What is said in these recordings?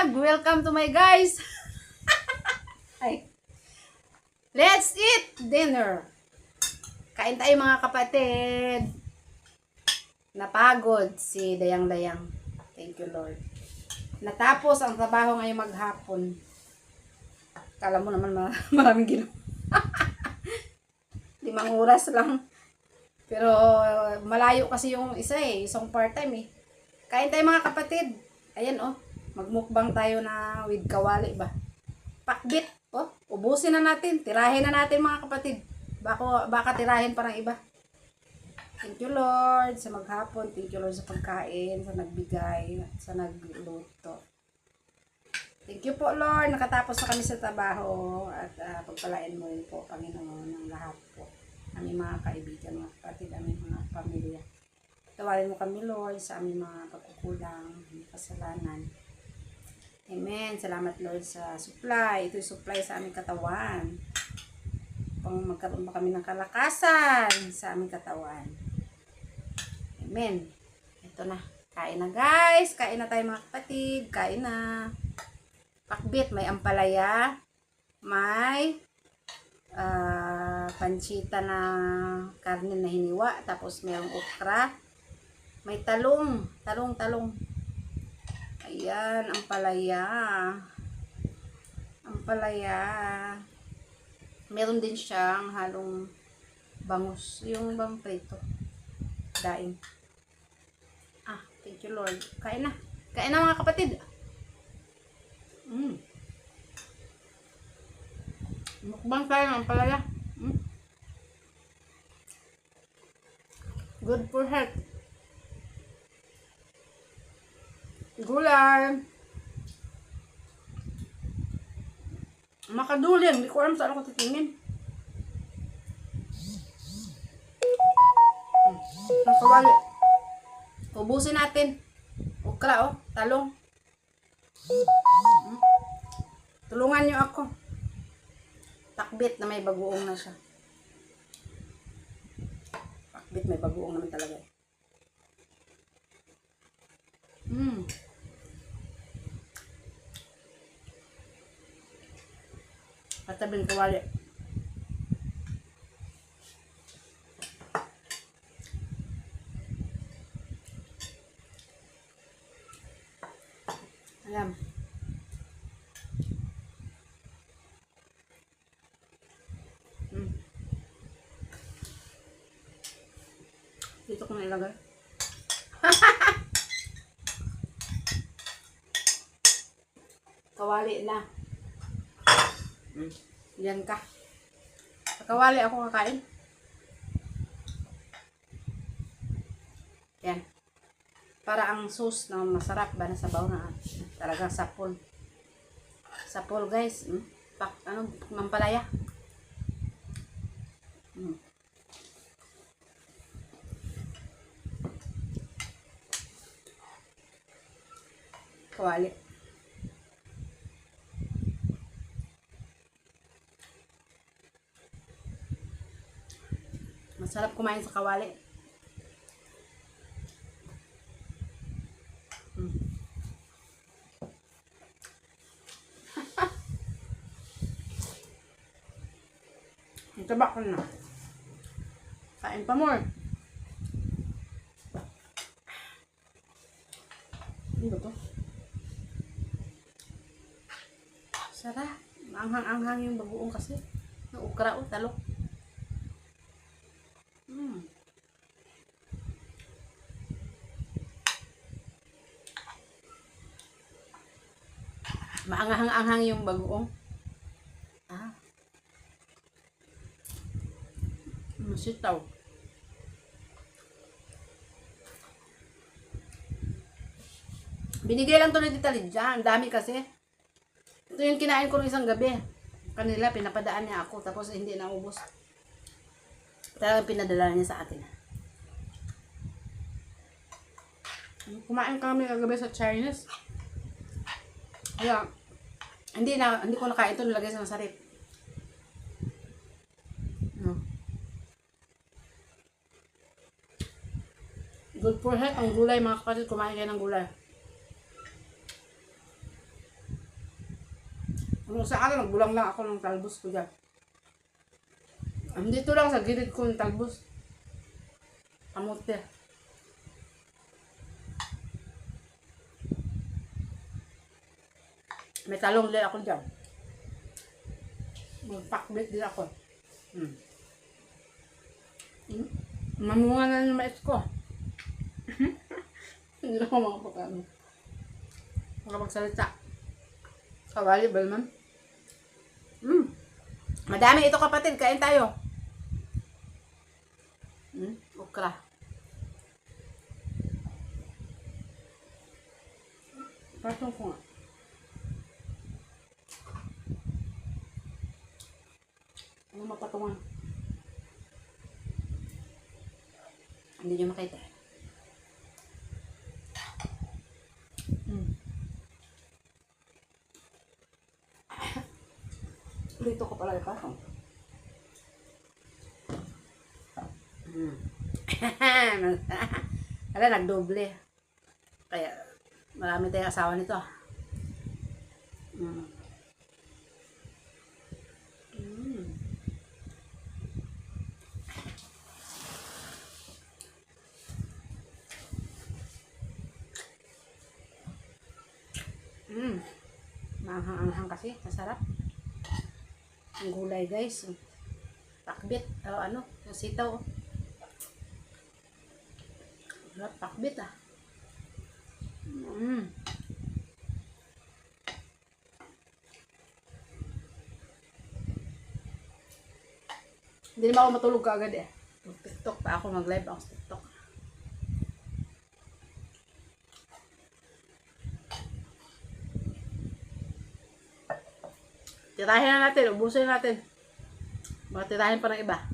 Welcome to my guys. Ay. Let's eat dinner. Kain tayo mga kapatid. Napagod si Dayang-Dayang. Thank you Lord. Natapos ang trabaho ngayong maghapon. Kala mo naman ma- maraming ginawa. Limang oras lang. Pero malayo kasi yung isa eh, isang part-time eh. Kain tayo mga kapatid. Ayan oh, magmukbang tayo na with kawali ba. Pakbit. Oh, ubusin na natin. Tirahin na natin mga kapatid. Bako, baka tirahin pa ng iba. Thank you Lord sa maghapon. Thank you Lord sa pagkain, sa nagbigay, sa nagluto. Thank you po Lord. Nakatapos na kami sa trabaho at ah, pagpalain mo rin po Panginoon ng lahat po. Aming mga kaibigan, mga kapatid, aming mga pamilya. Tawarin mo kami Lord sa aming mga pagkukulang, kasalanan. Amen. Salamat Lord sa supply. Ito'y supply sa aming katawan. Pang magkaroon pa kami ng kalakasan sa aming katawan. Amen. Ito na. Kain na guys. Kain na tayo mga kapatid. Kain na. Pakbit. May ampalaya. May ah panchita na karne na hiniwa. Tapos mayroong okra. May talong. Talong, talong. Ayan, ang palaya. Ang palaya. Meron din siyang halong bangus. Yung bang prito. Daing. Ah, thank you Lord. Kain na. Kain na mga kapatid. Mm. Mukbang tayo ng palaya. Mm. Good for health. Gulay. Makaduling. Hindi ko alam saan ako titingin. Hmm. Ang kawali. Ubusin natin. Ukra oh. Talong. Hmm. Tulungan niyo ako. Takbit na may bagoong na siya. Takbit may bagoong naman talaga. eh. Patabing kawali. Alam. Mm. Dito ko na ilagay. Kawali na. Mm. Yan ka. Sa kawali ako kakain. Yan. Para ang sauce na masarap ba na sabaw na talagang sapol. Sapol guys. Mm. Pak, ano, mampalaya. Mm. Kawali. Masarap kumain sa kawali. Mm. Ito ba ko na? Kain pa more. Ano to? Sarap. Anghang-anghang yung bagoong kasi. Yung ukra o talok. Mm. Maanghang-anghang yung bagoong. Ah. Masitaw. Binigay lang to ni Tita Lydia. Ang dami kasi. Ito yung kinain ko ng isang gabi. Kanila, pinapadaan niya ako. Tapos hindi naubos. Talagang pinadala niya sa akin. Kumain kami kagabi sa Chinese. Kaya, hindi na, hindi ko nakain ito, nilagay sa masarip. No. Good for health ang gulay mga kapatid. Kumain kayo ng gulay. Nung sa ano, nagbulang lang ako ng talbos ko dyan. Andito lang sa gilid ko ng talbos. Kamote. May talong din ako dyan. Magpakbit din ako. Hmm. Hmm. Mamunga na yung mais ko. Hindi ako makapagano. Makapagsalita. Kawali ba naman? Hmm. Madami ito kapatid. Kain tayo. Okra. Pasok ko nga. Ano mapatungan? Hindi nyo makita. Mm. Dito ko pala ipasok. Mm. Ala, nagdoble. Kaya, marami tayong asawa nito. Mm. Mm. Mm. Maanghang-anghang kasi. Masarap. Ang gulay guys. Pakbit. O ano. Yung sitaw. oh. Sarap pakbit ah. Mm. Hindi naman ako matulog kaagad eh. Mag-tiktok pa ako. Mag-live ako sa tiktok. Tirahin na natin. Ubusin natin. Baka tirahin pa ng iba.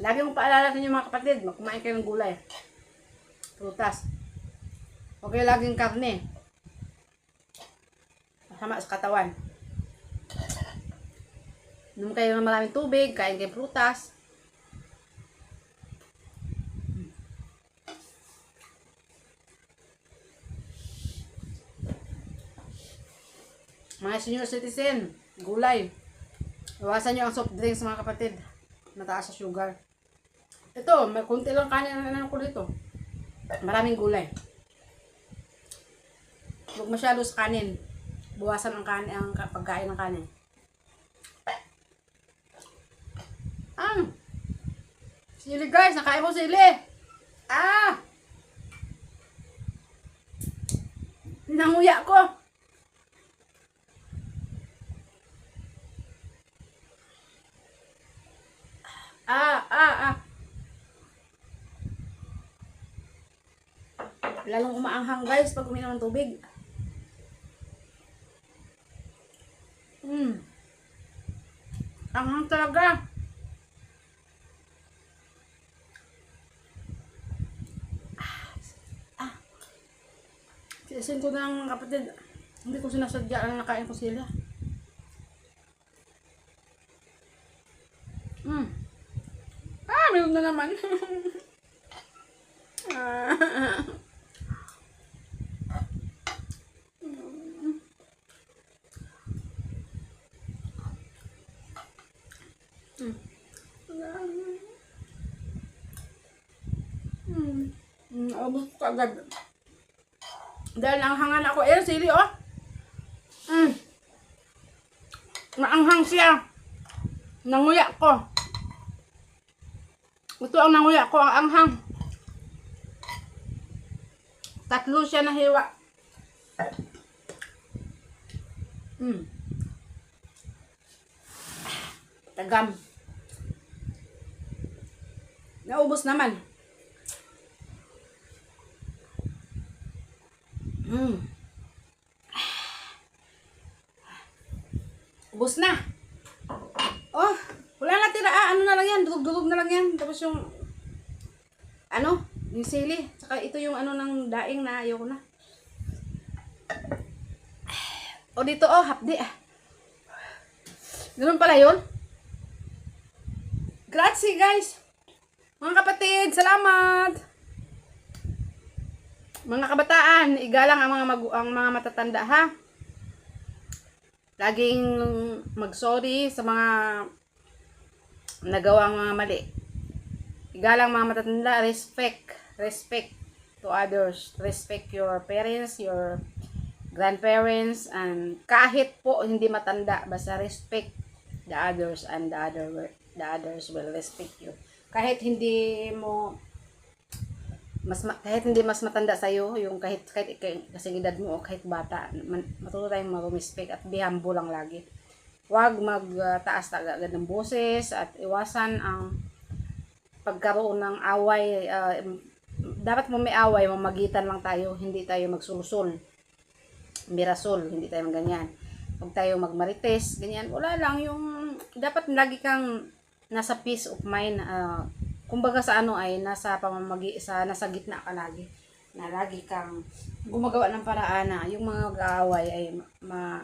Lagi mong paalala sa inyo mga kapatid, magkumain kayo ng gulay. Prutas. Huwag kayo laging karne. Masama sa katawan. Inom kayo ng maraming tubig, kain kayo prutas. Mga senior citizen, gulay. Iwasan nyo ang soft drinks mga kapatid. Mataas sa sugar. Ito, may kunti lang kanin ang ano ko dito. Maraming gulay. Huwag masyado sa kanin. Buwasan ang kanin, ang ka- pagkain ng kanin. Ah! Sili guys, nakain ko sili. Ah! Nanguya ko. Ah, ah, ah. Lalong umaanghang guys pag uminom ng tubig. Hmm. Anghang talaga. Ah. Tiisin ko ng kapatid. Hindi ko sinasadya na nakain ko sila. Hmm. Ah, meron na naman. ah. Mm. Mm. Mm, abot ko agad. Dahil nanghangan ako. Eh, sili, oh. Mm. Naanghang siya. Nanguya ko. Ito ang nanguya ko, ang anghang. Tatlo siya na hiwa. Mm. Tagam. Naubos naman. Mm. Ubos na. Oh, wala na tira. Ah, ano na lang yan. Dugog-dugog na lang yan. Tapos yung, ano, yung sili. Saka ito yung ano ng daing na ayoko na. O dito, oh, hapdi. ah. Ganun pala yun. Grazie, guys. Mga kapatid, salamat. Mga kabataan, igalang ang mga magu- ang mga matatanda ha. Laging mag-sorry sa mga nagawang mga mali. Igalang mga matatanda, respect, respect to others. Respect your parents, your grandparents, and kahit po hindi matanda, basta respect the others and the other the others will respect you. Kahit hindi mo mas ma- kahit hindi mas matanda sa iyo, yung kahit kahit kahit kasing edad mo o kahit bata, man, matuto tayong mag-respect at be humble lang lagi. Huwag magtaas uh, agad ng boses at iwasan ang pagkaroon ng away. ah, dapat mo may away, mamagitan lang tayo, hindi tayo magsulusol. Mirasol, hindi tayo ganyan. Huwag tayo magmarites, ganyan. Wala lang yung dapat lagi kang nasa peace of mind. ah, kumbaga sa ano ay nasa pamamagi sa nasa gitna ka lagi. Na lagi kang gumagawa ng paraan na yung mga mag-aaway ay ma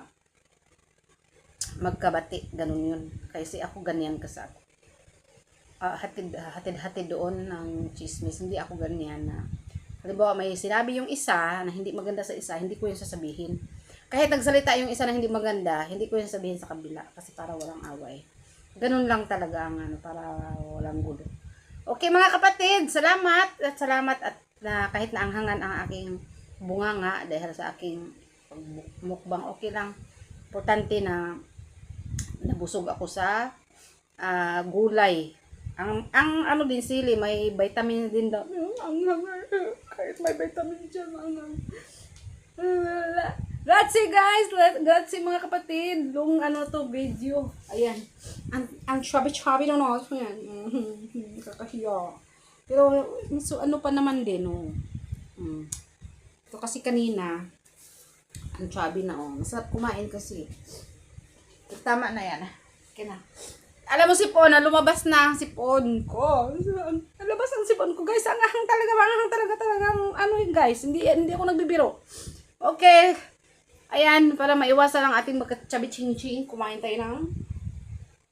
magkabati. Ganun yun. Kasi ako ganyan kasi ako. Ah, hatid hatid hatid doon ng chismis. Hindi ako ganyan na halimbawa may sinabi yung isa na hindi maganda sa isa hindi ko yun sasabihin. Kahit nagsalita yung isa na hindi maganda hindi ko yun sabihin sa kabila kasi para walang away. Ganun lang talaga ang ano para walang gulo Okay mga kapatid, salamat at salamat at na kahit naanghangan ang aking bunganga dahil sa aking mukbang okay lang. Importante na nabusog ako sa ah, gulay. Ang ang ano din sili, may vitamin din daw. Ang kahit may vitamin dyan, ang Grazie guys! Grazie mga kapatid! Long ano to video. Ayan. Ang, ang chubby-chubby na no. Ayan. Mhm. Kakahiya. Pero so, ano pa naman din, no. Mm. Ito kasi kanina, ang chubby na, oh. Masarap kumain kasi. Tama na yan. Okay na. Alam mo si Pon, na lumabas na ang sipon ko. Nalabas ang sipon ko, guys. Ang ahang talaga, ang ahang talaga, talagang ano yun, guys. Hindi, hindi ako nagbibiro. Okay. Ayan, para maiwasan ang ating magkatsabi-ching-ching, kumain tayo ng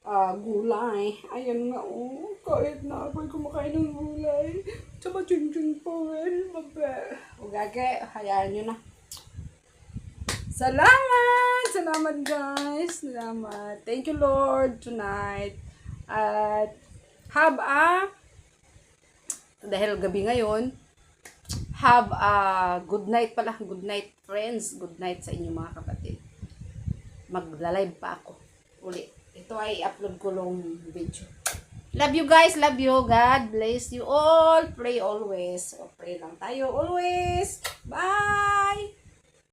ah gulay. Ayan nga, oh. Kahit na ako'y kumakain ng gulay. Tsaba-ching-ching pa rin. Mabe. O gage, hayaan nyo na. Salamat! Salamat guys! Salamat. Thank you Lord tonight. At have a dahil gabi ngayon, have a good night pala. Good night friends. Good night sa inyong mga kapatid. Magla-live pa ako. Uli. Ito ay upload ko long video. Love you guys. Love you. God bless you all. Pray always. O pray lang tayo always. Bye!